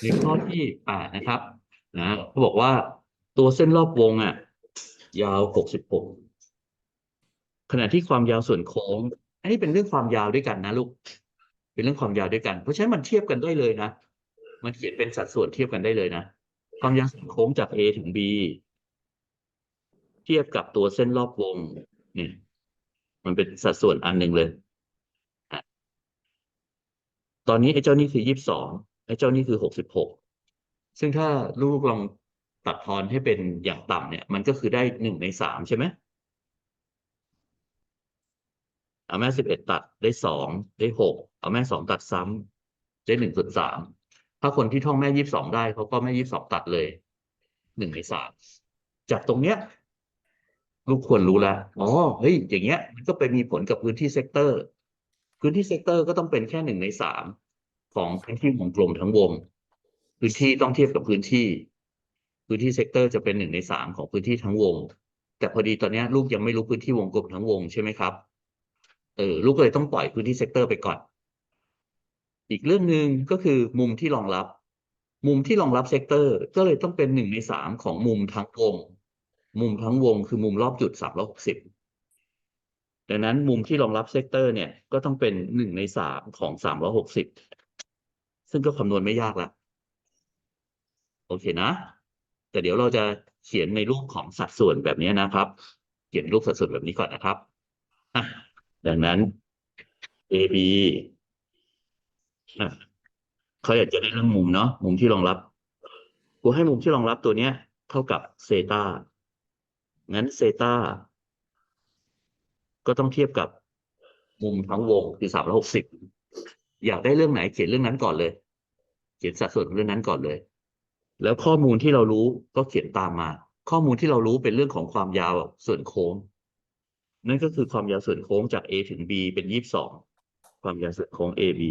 ในข้อที่แปดนะครับนะเขาบอกว่าตัวเส้นรอบวงอะ ยาวหกสิบหกขณะที่ความยาวส่วนโค้ง อันนี้เป็นเรื่องความยาวด้วยกันนะลูก เป็นเรื่องความยาวด้วยกัน เพราะฉะนั้นมันเทียบกันได้เลยนะ มันเขียนเป็นสัดส่วนเทียบกันได้เลยนะ ความยาวส่วนโค้งจาก A ถึง B เทียบกับตัวเส้นรอบวง เนี่ย มันเป็นสัดส่วนอันหนึ่งเลย ตอนนี้ไอ้เจ้านี่คือยี่สิบสอง ไอ้เจ้านี่คือหกสิบหกซึ่งถ้าลูกลองตัดทอนให้เป็นอย่างต่ำเนี่ย มันก็คือได้หนึ่งในสามใช่ไหมเอาแม่สิบเอ็ดตัดได้สองได้หกเอาแม่สองตัดซ้ำได้หนึ่งส่วนสามถ้าคนที่ท่องแม่ยี่สิบสองได้เขาก็แม่ยี่สิบสองตัดเลยหนึ่งในสามจากตรงเนี้ยลูกควรรู้แล้วอ๋อเฮ้ยอย่างเงี้ย มันก็ไปมีผลกับพื้นที่เซกเตอร์ พื้นที่เซกเตอร์ก็ต้องเป็นแค่หนึ่งในสาม ของพื้นที่วงกลมทั้งวง พื้นที่ต้องเทียบกับพื้นที่ พื้นที่เซกเตอร์จะเป็นหนึ่งในสามของพื้นที่ทั้งวง แต่พอดีตอนนี้ลูกยังไม่รู้พื้นที่วงกลมทั้งวงใช่ไหมครับเออลูกเลยต้องปล่อยพื้นที่เซกเตอร์ไปก่อน อีกเรื่องหนึ่งก็คือมุมที่รองรับ มุมที่รองรับเซกเตอร์ก็เลยต้องเป็นหนึ่งในสามของมุมทั้งวง มุมทั้งวงคือมุมรอบจุดสามร้อยหกสิบดังนั้นมุมที่รองรับเซกเตอร์เนี่ยก็ต้องเป็นหนึ่งในสามของสามร้อยหกสิบ ซึ่งก็คำนวณไม่ยากละโอเคนะ แต่เดี๋ยวเราจะเขียนในรูปของสัดส่วนแบบนี้นะครับ เขียนรูปสัดส่วนแบบนี้ก่อนนะครับดังนั้น AB อะเขาอยากจะได้เรื่องมุมเนาะมุมที่รองรับกูให้มุมที่รองรับตัวเนี้ย เท่ากับเซตางั้นเซตาก็ต้องเทียบกับมุมทั้งวงคือสามร้อยหกสิบ อยากได้เรื่องไหนเขียนเรื่องนั้นก่อนเลย เขียนสัดส่วนของเรื่องนั้นก่อนเลย แล้วข้อมูลที่เรารู้ก็เขียนตามมา ข้อมูลที่เรารู้เป็นเรื่องของความยาวส่วนโค้ง นั่นก็คือความยาวส่วนโค้งจาก A ถึง B เป็นยี่สิบสองความยาวส่วนโค้ง AB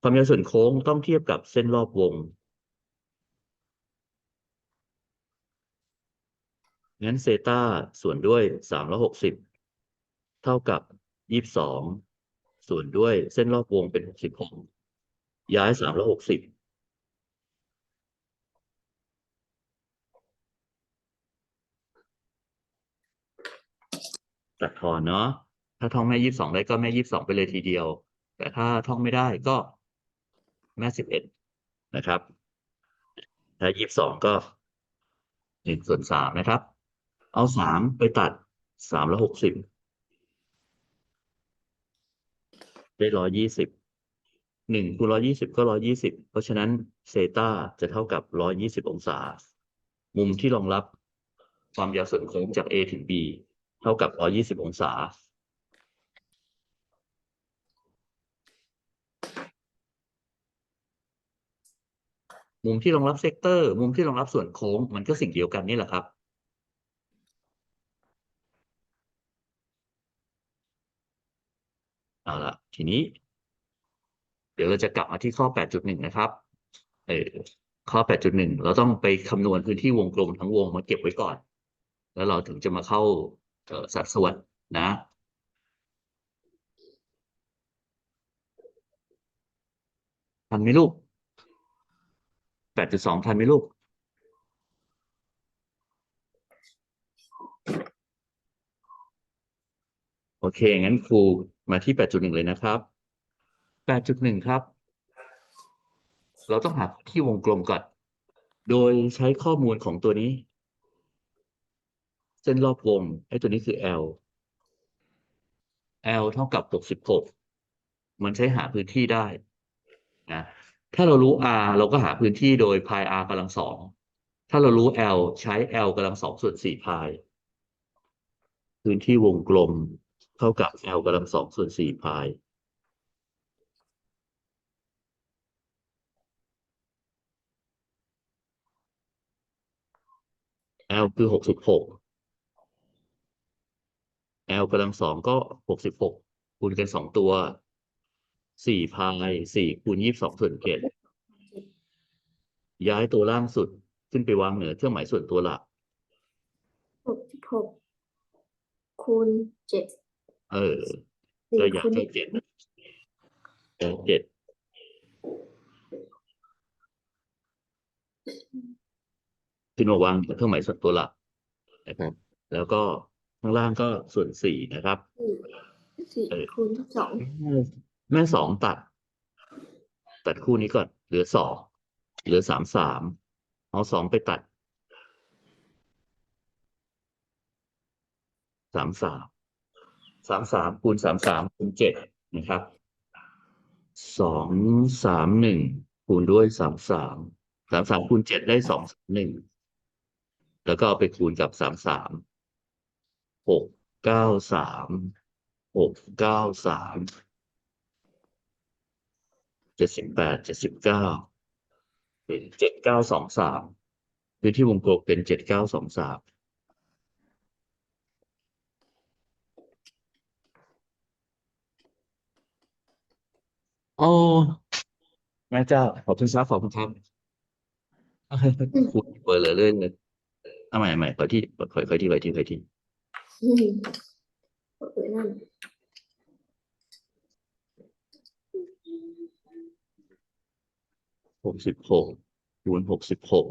ความยาวส่วนโค้งต้องเทียบกับเส้นรอบวงงั้นเซตาส่วนด้วยสามร้อยหกสิบเท่ากับยี่สิบสอง ส่วนด้วยเส้นรอบวงเป็นหกสิบหกย้ายสามร้อยหกสิบตัดทอนเนาะถ้าท่องแม่ยี่สิบสองได้ก็แม่ยี่สิบสองไปเลยทีเดียว แต่ถ้าท่องไม่ได้ก็แม่สิบเอ็ดนะครับถ้ายี่สิบสองก็หนึ่งส่วนสามนะครับ เอาสามไปตัดสามร้อยหกสิบ ได้ร้อยยี่สิบหนึ่งคูณร้อยยี่สิบก็ร้อยยี่สิบเพราะฉะนั้นเซตาจะเท่ากับร้อยยี่สิบองศา มุมที่รองรับความยาวส่วนโค้งจาก A ถึง B เท่ากับร้อยยี่สิบองศา มุมที่รองรับเซกเตอร์ มุมที่รองรับส่วนโค้ง มันก็สิ่งเดียวกันนี่แหละครับ เอาละทีนี้ เดี๋ยวเราจะกลับมาที่ข้อ 8.1 นะครับ เออข้อ 8.1 เราต้องไปคำนวณพื้นที่วงกลมทั้งวงมาเก็บไว้ก่อน แล้วเราถึงจะมาเข้าออสัดส่วนนะทันไหมลูก 8.2 ทันไหมลูกโอเค งั้นครู มาที่ 8.1 เลยนะครับ 8.1 ครับ เราต้องหาที่วงกลมก่อน โดยใช้ข้อมูลของตัวนี้ เส้นรอบวงไอ้ตัวนี้คือ L L เท่ากับ 66 มันใช้หาพื้นที่ได้นะถ้าเรารู้ R เราก็หาพื้นที่โดย pi r กำลังสอง ถ้าเรารู้ L ใช้ L กำลังสองส่วนสี่พายพื้นที่วงกลม เท่ากับ L กำลังสองส่วนสี่พาย L คือหกสิบหก L กำลังสองก็หกสิบหกคูณกันสองตัวสี่พายสี่คูณยี่สิบสองส่วนเจ็ดย้ายตัวล่างสุดขึ้นไปวางเหนือเครื่องหมายส่วนตัวหลักหกสิบหกคูณเจ็ด เออตัวอย่างที่เจ็ดอย่เจ็ดขึ้นมาวังเครื่องหมายตัวหลักนะครับ แล้วก็ข้างล่างก็ส่วนสี่นะครับสี่คูณสองแม่สองตัด ตัดคู่นี้ก่อน เหลือสองเหลือสามสามเอาสองไปตัดสามสาม สามสามคูณสามสามคูณเจ็ดนะครับสองสามหนึ่งคูณด้วยสามสามสามสามคูณเจ็ดได้สองสามหนึ่งแล้วก็เอาไปคูณกับสามสามหกเก้าสามหกเก้าสามเจ็ดสิบแปดเจ็ดสิบเก้าเป็นเจ็ดเก้าสองสามพื้นที่วงกลมเป็นเจ็ดเก้าสองสาม อ้แม่เจ้า ขอบคุณครับขอบคุณครับคุณเปิดเลยเลยเลยเอาใหม่เอาใหม่ขอที่ขอขอที่ขอที่ขอที่อืมโอเคนั่นหกสิบหกคูณหกสิบหก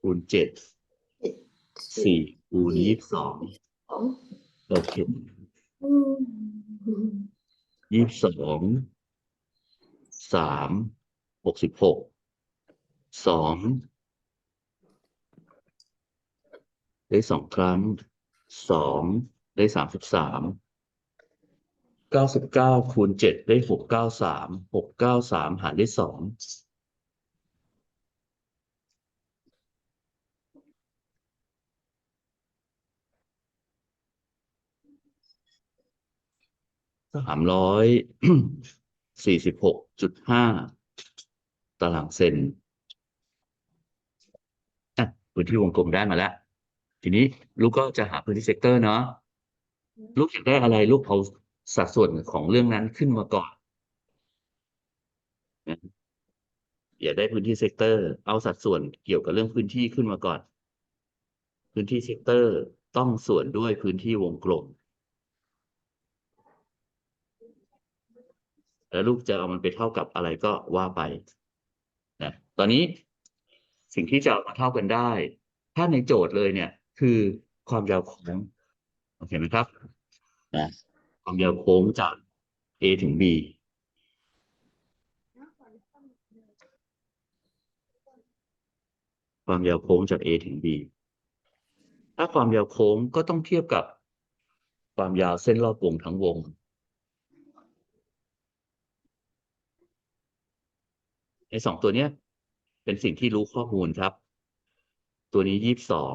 คูณเจ็ดเจ็ดสี่คูณยี่สิบสองสองโอเคอืมยี่สิบสอง สามหกสิบหกสองได้สองครั้งสองได้สามสิบสามเก้าสิบเก้าคูณเจ็ดได้หกเก้าสามหกเก้าสามหารได้สองสามร้อย สี่สิบหกจุดห้าตารางเซนอะพื้นที่วงกลมได้มาแล้ว ทีนี้ลูกก็จะหาพื้นที่เซกเตอร์เนาะลูกอยากได้อะไรลูกเอาสัดส่วนของเรื่องนั้นขึ้นมาก่อนอย่าได้พื้นที่เซกเตอร์ เอาสัดส่วนเกี่ยวกับเรื่องพื้นที่ขึ้นมาก่อน พื้นที่เซกเตอร์ต้องส่วนด้วยพื้นที่วงกลม แล้วลูกจะเอามันไปเท่ากับอะไรก็ว่าไปนะตอนนี้สิ่งที่จะเอามาเท่ากันได้ ถ้าในโจทย์เลยเนี่ย คือความยาวโค้งโอเคไหมครับนะความยาวโค้งจาก A ถึง B ความยาวโค้งจาก A ถึง B ถ้าความยาวโค้งก็ต้องเทียบกับความยาวเส้นรอบวงทั้งวง ไอ้สองตัวเนี้ยเป็นสิ่งที่รู้ข้อมูลครับ ตัวนี้ยี่สิบสอง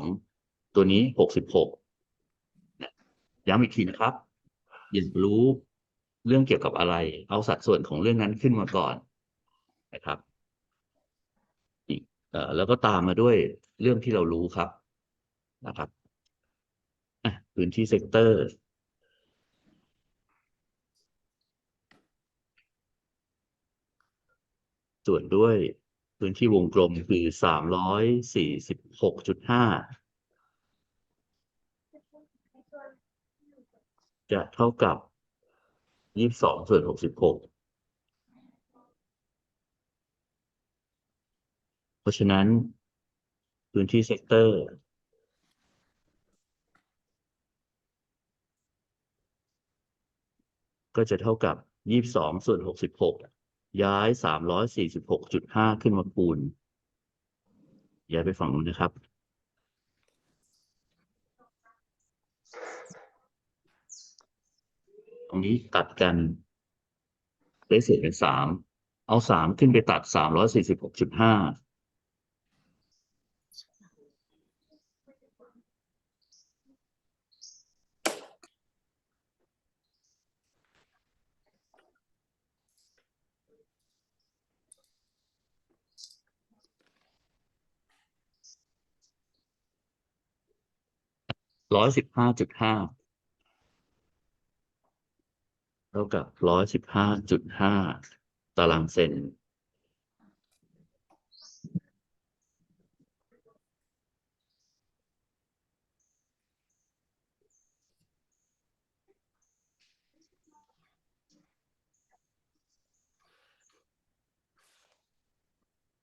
ตัวนี้หกสิบหกย้ำอีกทีนะครับอยากรู้เรื่องเกี่ยวกับอะไร เอาสัดส่วนของเรื่องนั้นขึ้นมาก่อนนะครับอีกเอ่อแล้วก็ตามมาด้วยเรื่องที่เรารู้ครับนะครับ พื้นที่เซกเตอร์ ส่วนด้วยพื้นที่วงกลมคือสามร้อยสี่สิบหกจุดห้าจะเท่ากับยี่สิบสองส่วนหกสิบหกเพราะฉะนั้น พื้นที่เซกเตอร์ก็จะเท่ากับยี่สิบสองส่วนหกสิบหก ย้ายสามร้อยสี่สิบหกจุดห้าขึ้นมาคูณ ย้ายไปฝั่งนู้นนะครับ ตรงนี้ตัดกันได้เศษเป็นสาม เอาสามขึ้นไปตัดสามร้อยสี่สิบหกจุดห้า ร้อยสิบห้าจุดห้าเท่ากับร้อยสิบห้าจุดห้าตารางเซน